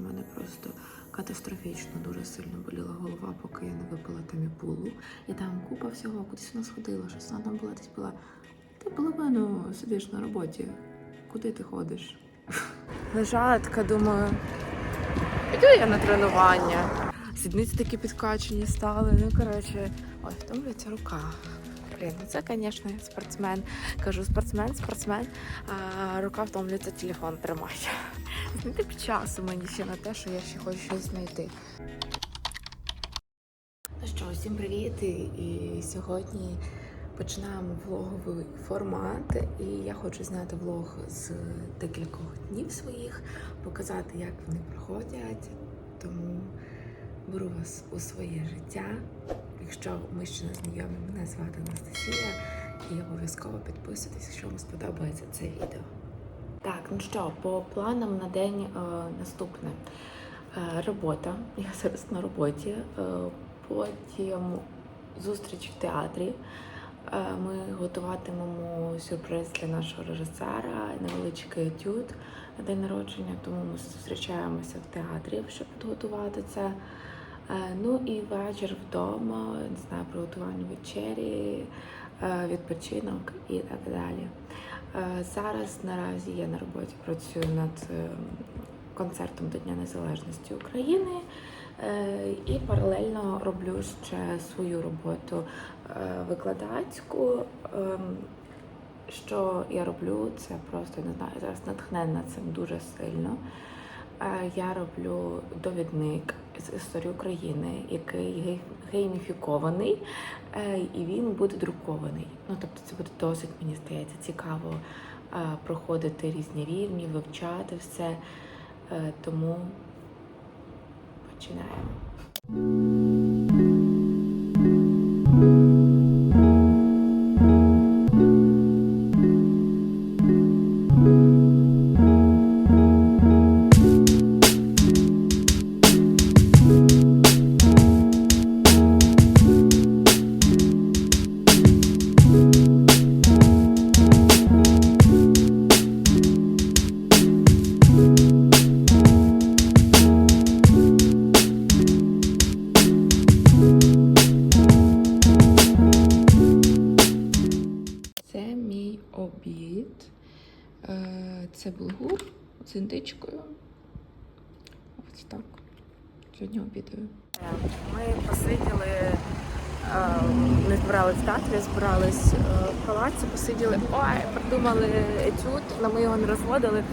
в мене просто катастрофічно дуже сильно боліла голова, поки я не випила таміпулу. І там купа всього, кудись вона сходила, щось вона там була десь була. Ти половину сидиш на роботі. Куди ти ходиш? Лежала така, думаю, піду я на тренування. Сідниці такі підкачені стали. Ну, коротше, ой, втомлюється рука. Блін, ну це, звісно, спортсмен. Кажу, спортсмен, спортсмен, а рука втомлюється телефон тримає. Знайти б часу мені ще на те, що я ще хочу щось знайти. Ну що, всім привіт! І сьогодні починаємо влоговий формат. І я хочу зняти влог з декількох днів своїх, показати, як вони проходять. Тому беру вас у своє життя. Якщо ми ще не знайомі, мене звати Анастасія, і обов'язково підписуйтесь, якщо вам сподобається це відео. Так, ну що, по планам на день е, наступне. Е, робота. Я зараз на роботі. Е, потім зустріч в театрі. Е, ми готуватимемо сюрприз для нашого режисера, невеличкий етюд на день народження, тому ми зустрічаємося в театрі, щоб підготувати це. Е, Ну і вечір вдома, не знаю, приготування вечері, е, відпочинок і так далі. Е, Зараз наразі я на роботі працюю над е, концертом до Дня Незалежності України е, і паралельно роблю ще свою роботу викладацьку. Ем, Що я роблю, це просто не знаю, зараз натхненна цим дуже сильно. Е, Я роблю довідник з історії України, який гей- гейміфікований, е, і він буде друкований. Ну тобто, це буде досить, мені здається, цікаво е, проходити різні рівні, вивчати все. Тому починаємо. Це булгур з індичкою. Ось так. Сьогодні обідаю. Ми посиділи, е, не збирались в театрі, збирались е, в палаці, посиділи. Ой, придумали етюд, але ми його не розводили,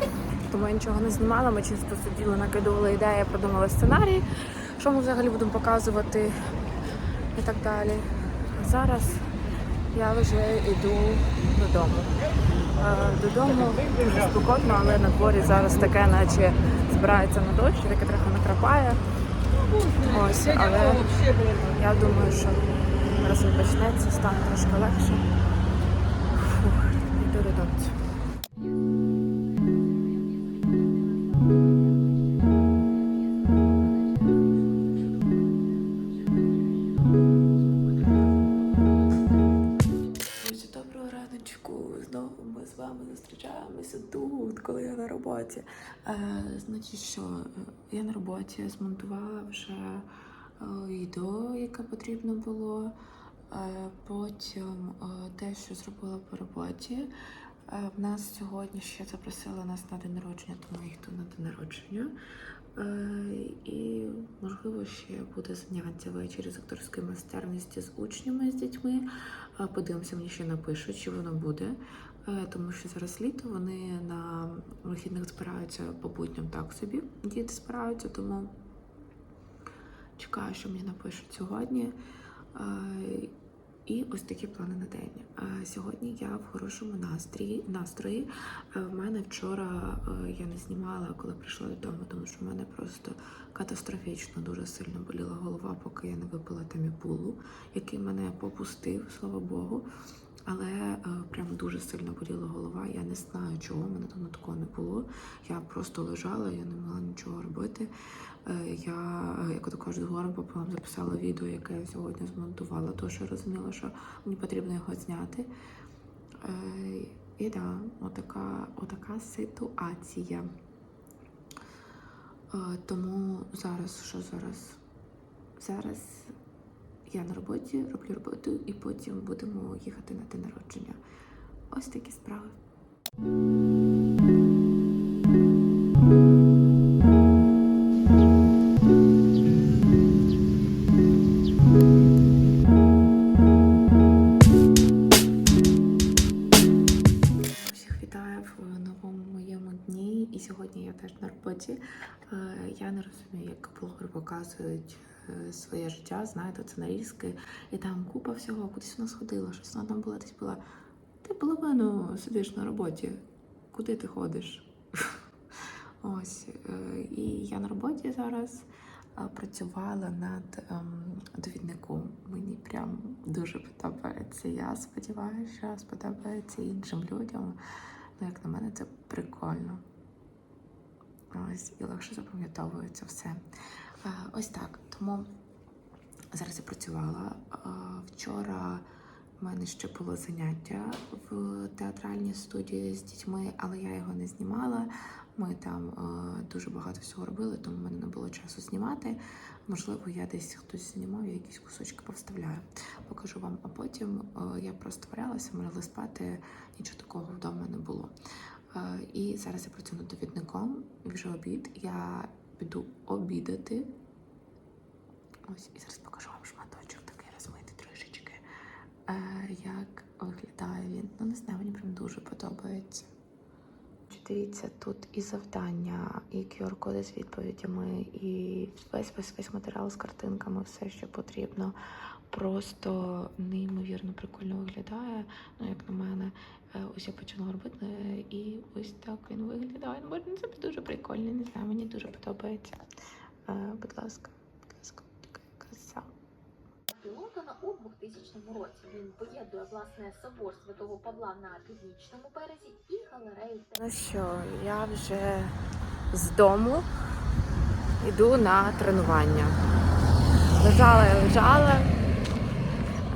тому я нічого не знімала. Ми чисто сиділи, накидували ідеї, придумали сценарій, що ми взагалі будемо показувати і так далі. Зараз я вже йду додому. Е, Додому дуже спокійно, але на дворі зараз таке, наче збирається на дощ, таке трохи накрапає. Ось, але я думаю, що він почнеться, стане трошки легше. Фух, йду додому. На. Е, значить, що е, я на роботі змонтувала вже е, відео, яке потрібно було. Потім те, що зробила по роботі. В нас сьогодні ще запросили нас на день народження, тому я йду на день народження. І можливо ще буде заняття ввечері з акторської майстерності з учнями з дітьми. Подивимося, мені ще напишуть, чи воно буде. Е, Тому що зараз літо вони на вихідних збираються по будням так собі. Діти збираються, тому чекаю, що мені напишуть сьогодні. Е, І ось такі плани на день. Е, Сьогодні я в хорошому настрої. настрої. В мене вчора я не знімала, коли прийшла додому, тому що в мене просто катастрофічно дуже сильно боліла голова, поки я не випила таміпулу, який мене попустив, слава Богу. Але е, прям дуже сильно боліла голова. Я не знаю, чого в мене там такого не було. Я просто лежала, я не могла нічого робити. Е, Я, е, як то кажуть, горем пополам записала відео, яке я сьогодні змонтувала, що я розуміла, що мені потрібно його зняти. І да, отака, отака ситуація. Тому зараз, що зараз? Зараз я на роботі, роблю роботу і потім будемо їхати на день народження. Ось такі справи. Всіх вітаю в новому моєму дні. І сьогодні я теж на роботі. Розумію, як блогери показують е, своє життя. Знаєте, це нарізки, і там купа всього, кудись вона сходила, щось вона там була десь була. Ти половину сидиш на роботі. Куди ти ходиш? Ось. е, І я на роботі зараз е, працювала над ем, довідником. Мені прям дуже подобається. Я сподіваюся, сподобається іншим людям. Ну, як на мене, це прикольно. Ось і легше запам'ятовується все. Е, Ось так. Тому зараз я працювала. Е, Вчора в мене ще було заняття в театральній студії з дітьми, але я його не знімала. Ми там е, дуже багато всього робили, тому в мене не було часу знімати. Можливо, я десь хтось знімав, я якісь кусочки повставляю. Покажу вам, а потім я просто варялася, ми спати, нічого такого вдома не було. Е, і зараз я працюю над довідником, вже обід. Я піду обідати. Ось, і зараз покажу вам шматочок такий розмитий трішечки. Е, як виглядає він. Ну, не знаю, мені прям дуже подобається. Дивіться, тут і завдання, і QR-коди з відповідями, і весь весь весь матеріал з картинками, все, що потрібно. Просто неймовірно прикольно виглядає. Ну, як на мене, Е, ось я почала робити, е, і ось так він виглядає. Ну, боже, це дуже прикольно, не знаю, мені дуже подобається. Е, Будь ласка, будь ласка, така краса. Лондона у 2000 році. Він поєднує власне собор Святого Павла на північному березі і галерею Ну що, я вже з дому йду на тренування. Лежала я лежала.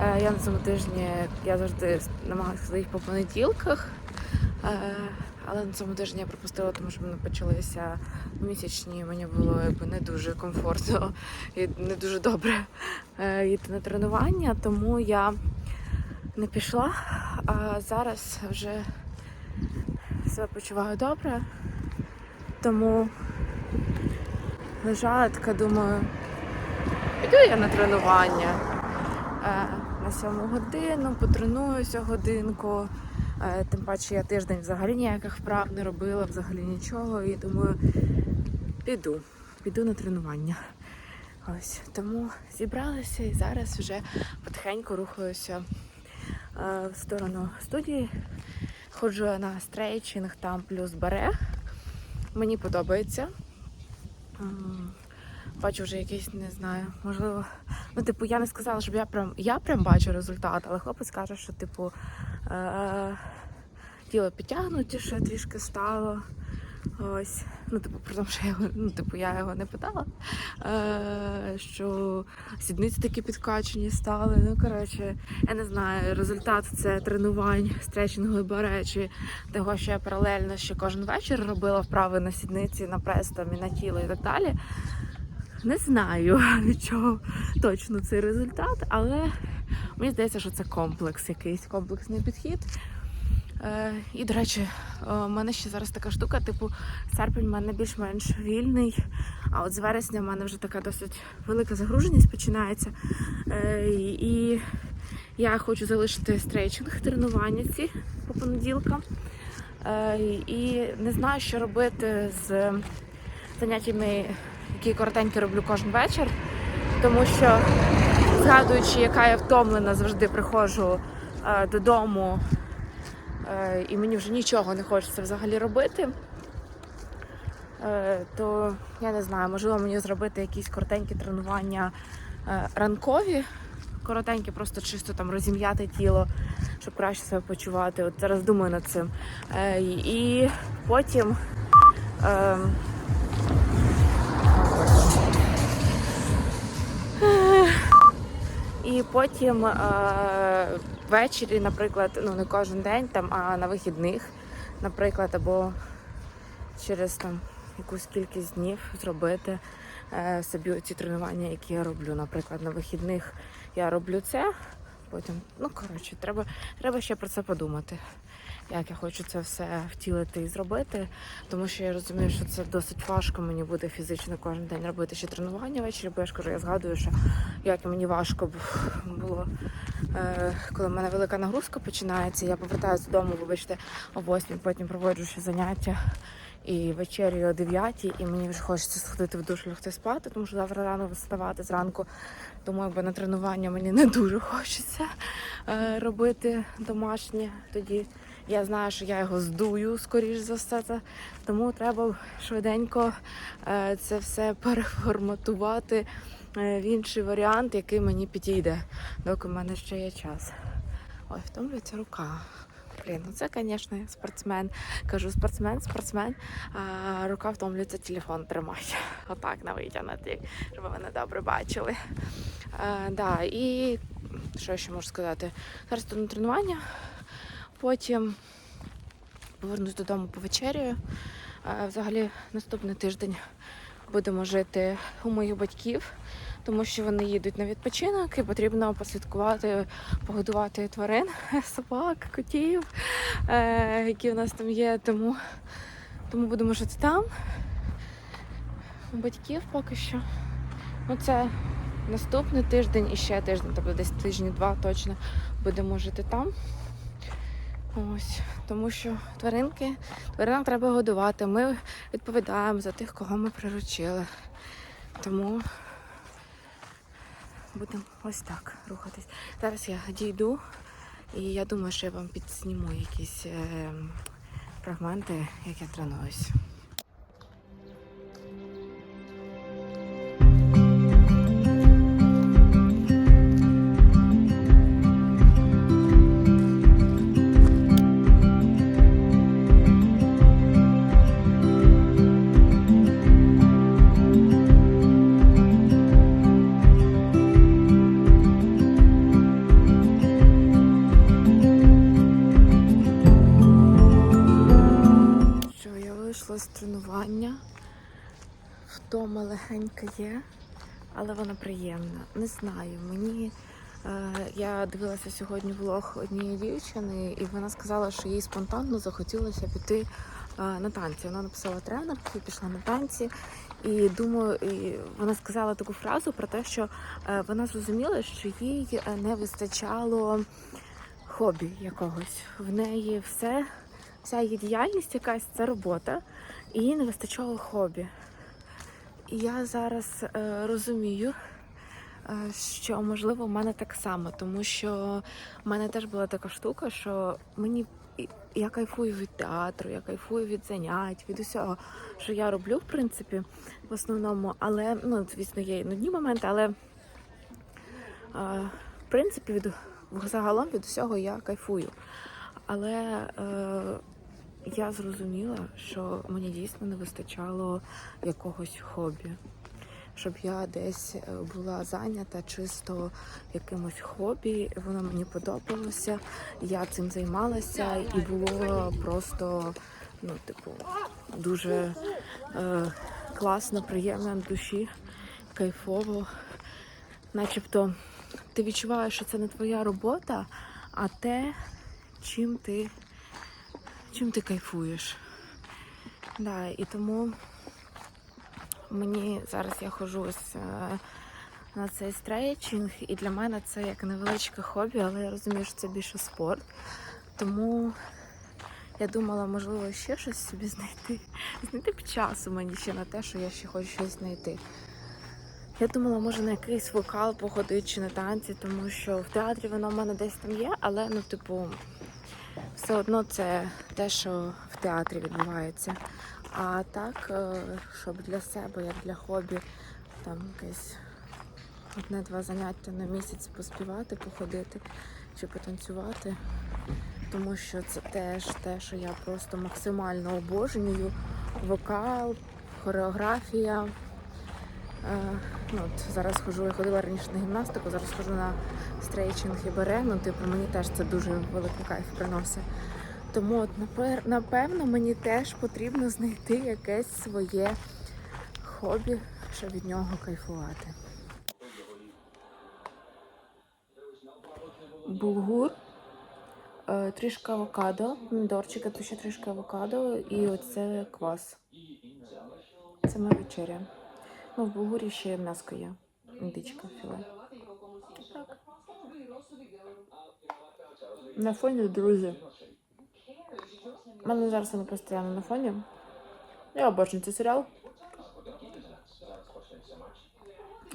Е, Я на цьому тижні я завжди намагалася ходити по понеділках. Е, Але на цьому тижні я пропустила, тому що мене почалися місячні. Мені було якби не дуже комфортно і не дуже добре е, йти на тренування, тому я не пішла. А зараз вже себе почуваю добре. Тому лежала така, думаю, піду я на тренування сьому годину, потренуюся годинку. Е, тим паче я тиждень взагалі ніяких вправ не робила, взагалі нічого. І думаю, піду, піду на тренування. Ось тому зібралася і зараз вже потихеньку рухаюся е, в сторону студії. Ходжу на стрейчинг там плюс баре. Мені подобається. Бачу вже якийсь, не знаю, можливо. Ну, типу, я не сказала, щоб я прям я прям бачу результат, але хлопець каже, що типу е- тіло підтягнутіше трішки стало. Ось. Ну, типу, при тому, що я його, ну, типу, я його не питала. Е- що сідниці такі підкачені стали. Ну, коротше, я не знаю, результат це тренувань стретчингу і баре, того, що я паралельно ще кожен вечір робила вправи на сідниці, на прес там, і на тіло і так далі. Не знаю, від чого точно цей результат, але мені здається, що це комплекс, якийсь комплексний підхід. Е, і, до речі, е, у мене ще зараз така штука, типу, серпень в мене більш-менш вільний, а от з вересня в мене вже така досить велика загруженість починається. Е, і я хочу залишити стрейчинг тренування ці по понеділкам. Е, і не знаю, що робити з заняттями, які коротенькі роблю кожен вечір, тому що, згадуючи, яка я втомлена, завжди приходжу е, додому, е, і мені вже нічого не хочеться взагалі робити. Е, то я не знаю, можливо мені зробити якісь коротенькі тренування е, ранкові, коротенькі, просто чисто там розім'яти тіло, щоб краще себе почувати. От зараз думаю над цим. Е, і потім. Е, І потім е, ввечері, наприклад, ну не кожен день, там, а на вихідних, наприклад, або через там якусь кількість днів зробити е, собі ці тренування, які я роблю. Наприклад, на вихідних я роблю це, потім, ну коротше, треба, треба ще про це подумати. Як я хочу це все втілити і зробити, тому що я розумію, що це досить важко мені буде фізично кожен день робити ще тренування ввечері, бо я ж кажу, я згадую, що як мені важко було, е, коли в мене велика нагрузка починається. Я повертаюся додому, вибачте, о 8, потім проводжу ще заняття і вечерю о 9, і мені вже хочеться сходити в душ лягти спати, тому що завтра рано вставати зранку. Тому якби на тренування мені не дуже хочеться е, робити домашнє. Тоді я знаю, що я його здую, скоріш за все. Це. Тому треба швиденько е, це все переформатувати е, в інший варіант, який мені підійде, доки в мене ще є час. Ой, втомлюється рука. Блін, ну це, звісно, спортсмен. Кажу, спортсмен, спортсмен, а рука втомлюється телефон тримати. Отак на витягнути, щоб ви добре бачили. А, да, і що ще можу сказати? Зараз тут на тренування, потім повернусь додому повечеряю. А, взагалі, наступний тиждень будемо жити у моїх батьків, тому що вони їдуть на відпочинок і потрібно послідкувати, погодувати тварин, собак, котів, е, які у нас там є. Тому, тому будемо жити там. У батьків поки що. Ну, це наступний тиждень і ще тиждень, тобто десь тижні два точно будемо жити там. Ось, тому що тваринки, тваринам треба годувати. Ми відповідаємо за тих, кого ми приручили. Тому будемо ось так рухатись. Зараз я дійду, і я думаю, що я вам підсніму якісь е, фрагменти, як я тренуюсь. Легенька є, але вона приємна. Не знаю. Мені е, я дивилася сьогодні влог однієї дівчини, і вона сказала, що їй спонтанно захотілося піти е, на танці. Вона написала тренерки, пішла на танці. І думаю, і вона сказала таку фразу про те, що е, вона зрозуміла, що їй е, не вистачало хобі якогось. В неї все вся її діяльність якась це робота, і їй не вистачало хобі. Я зараз е, розумію, е, що можливо в мене так само, тому що в мене теж була така штука, що мені я кайфую від театру, я кайфую від занять, від усього, що я роблю, в принципі, в основному, але ну, звісно, є нудні моменти, але е, в принципі, від загалом від усього я кайфую. Але е, я зрозуміла, що мені дійсно не вистачало якогось хобі. Щоб я десь е, була зайнята чисто якимось хобі, воно мені подобалося, я цим займалася, і було просто, ну, типу, дуже е, класно, приємно на душі, кайфово. Начебто ти відчуваєш, що це не твоя робота, а те, чим ти, чим ти кайфуєш. Да, і тому мені зараз я ходжу ось, е, на цей стрейчинг, і для мене це як невеличке хобі, але я розумію, що це більше спорт. Тому я думала, можливо, ще щось собі знайти. Знайти б часу мені ще на те, що я ще хочу щось знайти. Я думала, може на якийсь вокал походити чи на танці, тому що в театрі воно в мене десь там є, але ну, типу, все одно це те, що в театрі відбувається. А так, е, щоб для себе, як для хобі, там якесь одне-два заняття на місяць поспівати, походити чи потанцювати. Тому що це теж те, що я просто максимально обожнюю. Вокал, хореографія. Ну, от зараз хожу, я ходила раніше на гімнастику, зараз хожу на стрейчинг і бере. Ну, типу, мені теж це дуже великий кайф приносить. Тому от напевно мені теж потрібно знайти якесь своє хобі, щоб від нього кайфувати. Булгур, е, трішки авокадо, помідорчики, тут ще трішки авокадо і оце квас. Це моя вечеря. Ну, в булгурі ще м'яско є. Індичка філе. Так. На фоні друзі. У мене зараз вони постійно на фоні. Я обожнюю цей серіал.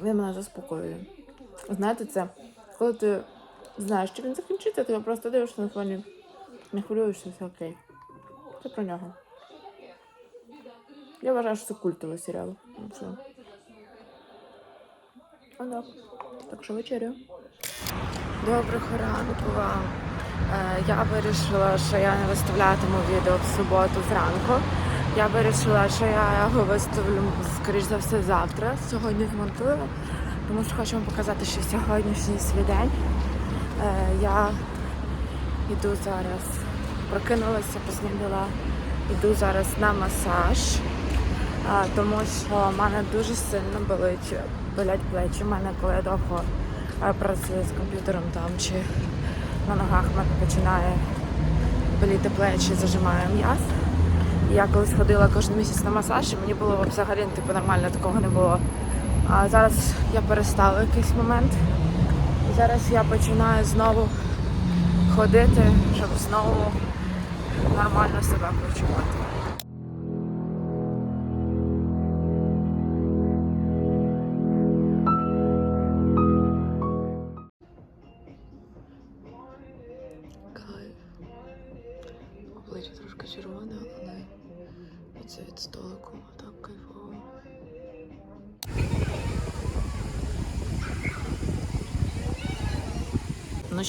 Він мене заспокоює. Знаєте, це коли ти знаєш, що він закінчиться, ти його просто дивишся на фоні. Не хвилюєшся, все окей. Це про нього. Я вважаю, що це культовий серіал. Ну, Все. А так. Так що вечерю. Доброго ранку вам. Е, Я вирішила, що я не виставлятиму відео в суботу зранку. Я вирішила, що я його виставлю, скоріш за все, завтра. Сьогодні змонтую, тому що хочу вам показати, що сьогоднішній свій день. Е, Я йду зараз, прокинулася, поснідала, йду зараз на масаж, тому що в мене дуже сильно болить, болять плечі. У мене, коли я довго е, працюю з комп'ютером там чи на ногах мене починає боліти плечі, зажимаю м'яз. Я колись ходила кожен місяць на масаж, і мені було взагалі типу, нормально, такого не було. А зараз я перестала якийсь момент. І зараз я починаю знову ходити, щоб знову нормально себе почувати.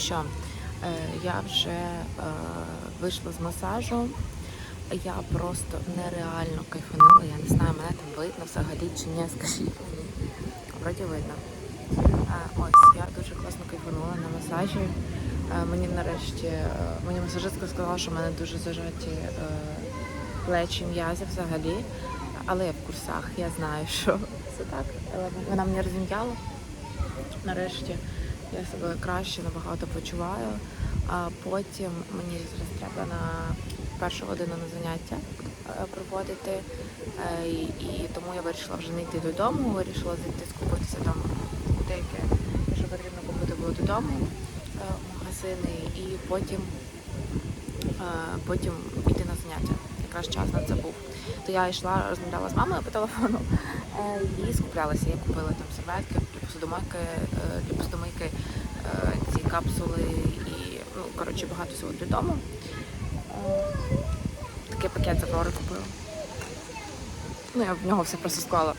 Що, е, я вже е, вийшла з масажу. Я просто нереально кайфанула. Я не знаю, мене там видно взагалі чи ні, скажіть мені. Вроді видно. Е, ось, я дуже класно кайфанула на масажі. Мені нарешті, мені масажистка сказала, що в мене дуже зажаті плечі м'язи взагалі. Але я в курсах, я знаю, що це так. Вона мене розім'яла. Нарешті я себе краще набагато почуваю. А потім мені зараз треба на першу годину на заняття е, проводити. Е, І, тому я вирішила вже не йти додому, вирішила зайти скупитися там деяке, що потрібно купити було додому е, в магазини, і потім, потім йти на заняття. Якраз час на це був. То я йшла, розмовляла з мамою по телефону і скуплялася. Я купила там серветки, для посудомийки, е, для посудомийки е, ці капсули і ну, коротше багато всього для дому. Е, Такий пакет Аврори купила. Ну, я в нього все просто склала.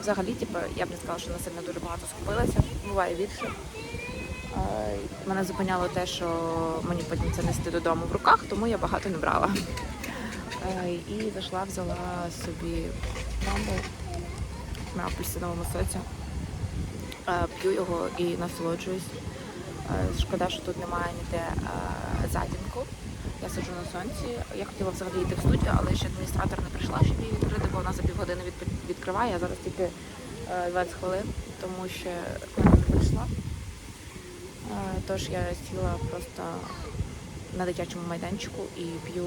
Взагалі, типу, я б не сказала, що на сильно дуже багато скупилася, буває більше. Мене зупиняло те, що мені потім це нести додому в руках, тому я багато не брала. І зайшла, взяла собі маму на апельсиновому соці. Е, П'ю його і насолоджуюсь. Е, Шкода, що тут немає ніде е, затінку. Я сиджу на сонці. Я хотіла взагалі йти в студію, але ще адміністратор не прийшла, щоб її відкрити, бо вона за півгодини від- відкриває. Я зараз тільки е, 20 хвилин, тому що вона не прийшла. Тож я сіла просто на дитячому майданчику і п'ю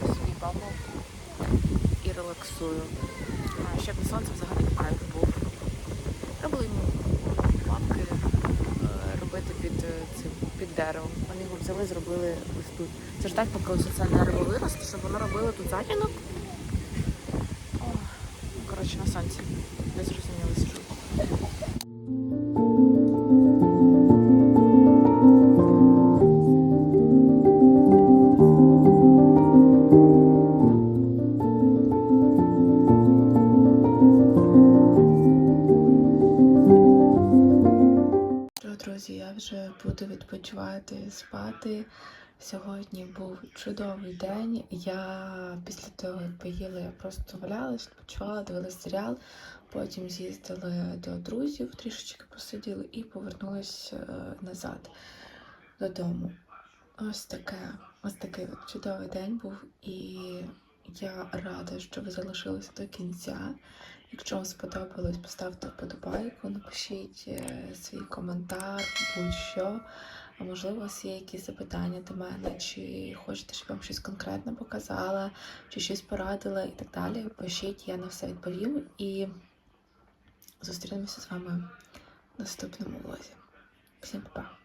свій бабл і релаксую. Ще б сонце взагалі кайф йому лапки е, робити під е, цим під деревом. Вони його взяли, зробили ось тут. Це ж так, поки ось це дерево виросте, щоб воно робило тут затінок. Коротше, на сонці. Відпочивати, спати. Сьогодні був чудовий день. Я після того, як поїла, я просто валялась, відпочивала, дивилась серіал. Потім з'їздили до друзів, трішечки посиділи і повернулись е, назад додому. Ось таке ось такий от чудовий день був, і я рада, що ви залишилися до кінця. Якщо вам сподобалось, поставте вподобайку, напишіть е, свій коментар, будь-що. А можливо, у вас є якісь запитання до мене, чи хочете, щоб я вам щось конкретно показала, чи щось порадила і так далі. Пишіть, я на все відповім і зустрінемося з вами в наступному влозі. Всім па-па!